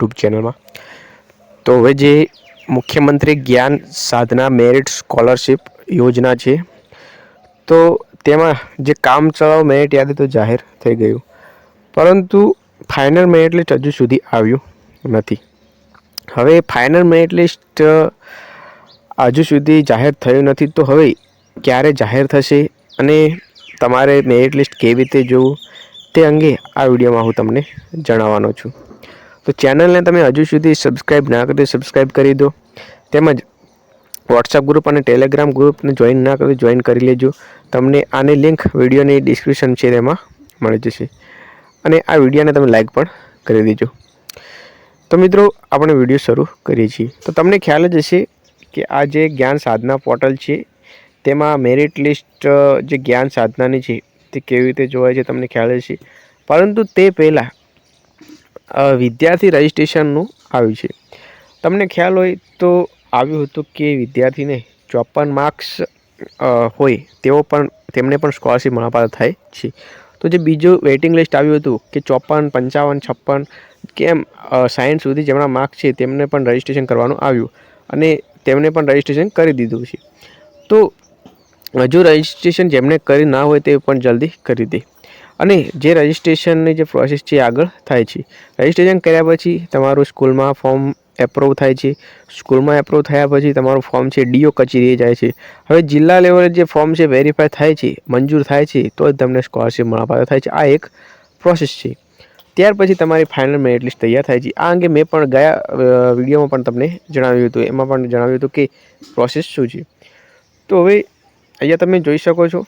YouTube ચેનલમાં. તો હવે જે મુખ્યમંત્રી જ્ઞાન સાધના મેરિટ સ્કોલરશિપ યોજના છે, તો તેમાં જે કામ ચલાવ મેરિટ યાદી તો જાહેર થઈ ગયું, પરંતુ ફાઇનલ મેરિટ લિસ્ટ હજુ સુધી આવ્યું નથી. હવે ફાઇનલ મેરિટ લિસ્ટ હજુ સુધી જાહેર થયું નથી, તો હવે ક્યારે જાહેર થશે અને તમારે મેરિટ લિસ્ટ કેવી રીતે જોવું તે અંગે આ વિડીયોમાં હું તમને જણાવવાનો છું. તો ચેનલને તમે હજુ સુધી સબસ્ક્રાઈબ ના કરી સબસ્ક્રાઈબ કરી દો. તેમજ વોટ્સઅપ ગ્રુપ અને ટેલિગ્રામ ગ્રુપને જોઈન ના કરી જોઈન કરી લેજો. તમને આની લિંક વિડીયોની ડિસ્ક્રિપ્શન છે તેમાં મળી જશે. અને આ વિડીયોને તમે લાઈક પણ કરી દેજો. તો મિત્રો, આપણે વીડિયો શરૂ કરીએ છીએ. તો તમને ખ્યાલ જ હશે કે આ જે જ્ઞાન સાધના પોર્ટલ છે, તેમાં મેરિટ લિસ્ટ જે જ્ઞાન સાધનાની છે, તે કેવી રીતે જોવાય છે, તમને ખ્યાલ હશે. પરંતુ તે પહેલાં વિદ્યાર્થી રજિસ્ટ્રેશનનું આવ્યું છે. તમને ખ્યાલ હોય તો આવ્યું હતું કે વિદ્યાર્થીને ચોપન માર્ક્સ હોય તેઓ પણ, તેમને પણ સ્કોલરશીપ મળવાપાત્ર થાય છે. તો જે બીજું વેઇટિંગ લિસ્ટ આવ્યું હતું કે ચોપન, પંચાવન, છપ્પન કેમ સાયન્સ સુધી જેમના માર્ક્સ છે તેમને પણ રજિસ્ટ્રેશન કરવાનું આવ્યું અને તેમને પણ રજિસ્ટ્રેશન કરી દીધું છે. તો હજુ રજિસ્ટ્રેશન જેમને કરી ના હોય તે પણ જલ્દી કરી દે. અને જે રજિસ્ટ્રેશનની જે પ્રોસેસ છે આગળ થાય છે. રજિસ્ટ્રેશન કર્યા પછી તમારું સ્કૂલમાં ફોર્મ એપ્રુવ થાય છે. સ્કૂલમાં એપ્રુવ થયા પછી તમારું ફોર્મ છે ડીઓ કચેરીએ જાય છે. હવે જિલ્લા લેવલે જે ફોર્મ છે વેરીફાઈ થાય છે, મંજૂર થાય છે, તો જ તમને સ્કોલરશીપ મળવા થાય છે. આ એક પ્રોસેસ છે. ત્યાર પછી તમારી ફાઇનલ મેરિટ લિસ્ટ તૈયાર થાય છે. આ અંગે મેં પણ ગયા વિડીયોમાં પણ તમને જણાવ્યું હતું. એમાં પણ જણાવ્યું હતું કે પ્રોસેસ શું છે. તો હવે અહીંયા તમે જોઈ શકો છો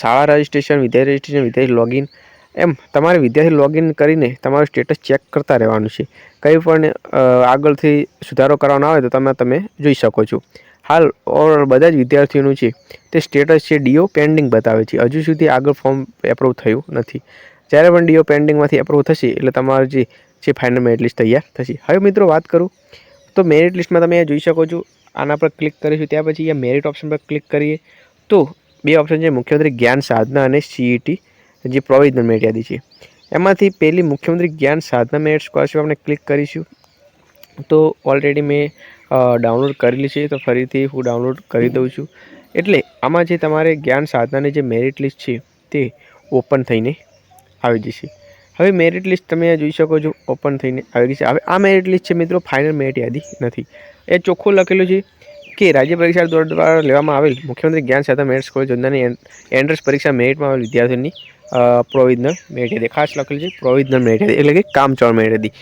શાળા રજિસ્ટ્રેશન વિદ્યાર્થી રજિસ્ટ્રેશન વિદ્યાર્થી લોગિન એમ, તમારે વિદ્યાર્થી લોગિન કરીને તમારું સ્ટેટસ ચેક કરતા રહેવાનું છે. કંઈ પણ આગળથી સુધારો કરવાનો આવે તો તમે તમે જોઈ શકો છો. હાલ ઓર બધા જ વિદ્યાર્થીઓનું છે, તે સ્ટેટસ છે ડીઓ પેન્ડિંગ બતાવે છે. હજુ સુધી આગળ ફોર્મ એપ્રુવ થયું નથી. જ્યારે પણ ડીઓ પેન્ડિંગમાંથી એપ્રુવ થશે, એટલે તમારું જે છે ફાઇનલ મેરિટ લિસ્ટ તૈયાર થશે. હવે મિત્રો વાત કરું, તો મેરિટ લિસ્ટમાં તમે જોઈ શકો છો. આના પર ક્લિક કરીશું ત્યાં પછી અહીંયા મેરિટ ઓપ્શન પર ક્લિક કરીએ. તો બે ઓપ્શન છે, મુખ્યમંત્રી જ્ઞાન સાધના અને સીઈટી જે પ્રોવિઝનલ મેરિટ યાદી છે. એમાંથી પહેલી મુખ્યમંત્રી જ્ઞાન સાધના મેરિટ સ્કોલરશીપ આપણે ક્લિક કરીશું. તો ઓલરેડી મેં ડાઉનલોડ કરેલી છે, તો ફરીથી હું ડાઉનલોડ કરી દઉં છું. એટલે આમાં જે તમારે જ્ઞાન સાધનાની જે મેરિટ લિસ્ટ છે, તે ઓપન થઈને આવી જશે. હવે મેરિટ લિસ્ટ તમે જોઈ શકો છો ઓપન થઈને આવી ગઈ છે. હવે આ મેરિટ લિસ્ટ છે મિત્રો ફાઇનલ મેરિટ યાદી નથી. એ ચોખ્ખું લખેલું છે કે રાજ્ય પરીક્ષા દ્વારા લેવામાં આવેલ મુખ્યમંત્રી જ્ઞાન સાથે મેરિટ સ્કોલર યોજનાની એન્ટ્રન્સ પરીક્ષા મેરિટમાં આવેલ વિદ્યાર્થીઓની પ્રોવિઝનલ મેરિટ હતી ખાસ લખેલું છે, પ્રોવિઝનલ મેરિટ યાદી એટલે કે કામચોળ મેરિટ હતી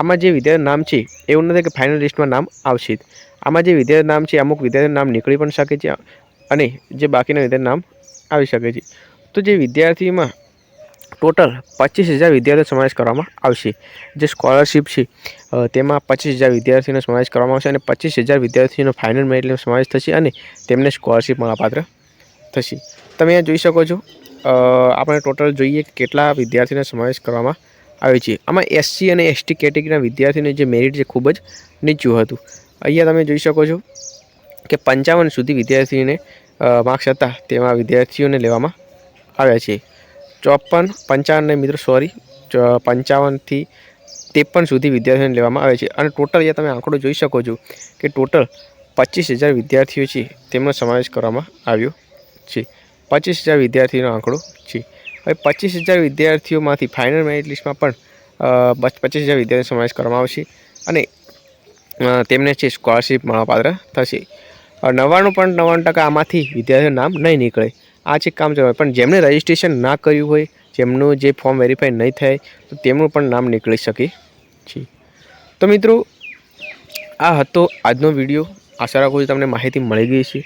આમાં જે વિદ્યાર્થી નામ છે, એવું નથી કે ફાઇનલ લિસ્ટમાં નામ આવશે આમાં જે વિદ્યાર્થી નામ છે, અમુક વિદ્યાર્થી નામ નીકળી પણ શકે છે, અને જે બાકીના વિદ્યાર્થી નામ આવી શકે છે. તો જે વિદ્યાર્થીમાં ટોટલ પચીસ હજાર વિદ્યાર્થીઓ સમાવેશ કરવામાં આવશે. જે સ્કોલરશિપ છે તેમાં પચીસ હજાર વિદ્યાર્થીઓનો સમાવેશ કરવામાં આવશે અને પચીસ હજાર વિદ્યાર્થીઓનો ફાઇનલ મેરિટનો સમાવેશ થશે અને તેમને સ્કોલરશિપ મળવાપાત્ર થશે. તમે અહીંયા જોઈ શકો છો આપણે ટોટલ જોઈએ કે કેટલા વિદ્યાર્થીઓનો સમાવેશ કરવામાં આવે છે. આમાં એસસી અને એસટી કેટેગરીના વિદ્યાર્થીઓને જે મેરિટ છે ખૂબ જ નીચું હતું. અહીંયા તમે જોઈ શકો છો કે પંચાવન સુધી વિદ્યાર્થીઓને માર્ક્સ હતા તેમાં વિદ્યાર્થીઓને લેવામાં આવ્યા છે. ચોપન પંચાવન ને મિત્રો સોરી પંચાવનથી ત્રેપન સુધી વિદ્યાર્થીઓને લેવામાં આવે છે. અને ટોટલ અહીંયા તમે આંકડો જોઈ શકો છો કે ટોટલ પચીસ હજાર વિદ્યાર્થીઓ છે, તેમનો સમાવેશ કરવામાં આવ્યો છે. પચીસ હજાર વિદ્યાર્થીઓનો આંકડો છે. હવે પચીસ હજાર વિદ્યાર્થીઓમાંથી ફાઇનલ મેરિટ લિસ્ટમાં પણ પચીસ હજાર વિદ્યાર્થીઓનો સમાવેશ કરવામાં આવશે અને તેમને છે સ્કોલરશીપ મળવાપાત્ર થશે. નવ્વાણું પણ નવ્વાણું ટકા આમાંથી વિદ્યાર્થીઓનું નામ નહીં નીકળે. આ છે કામ જવાય. પણ જેમણે રજિસ્ટ્રેશન ના કર્યું હોય, જેમનું જે ફોર્મ વેરીફાઈ નહીં થાય, તો તેમનું પણ નામ નીકળી શકે છે. તો મિત્રો, આ હતો આજનો વીડિયો આશા રાખું છું તમને માહિતી મળી ગઈ છે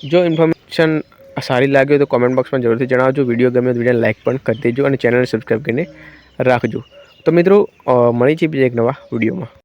જો ઇન્ફોર્મેશન સારી લાગે તો કોમેન્ટ બોક્સમાં જરૂરથી જણાવજો. વીડિયો ગમે તો વિડીયોને લાઇક પણ કરી દેજો અને ચેનલને સબસ્ક્રાઈબ કરીને રાખજો. તો મિત્રો મળી છે બીજા એક નવા વિડીયોમાં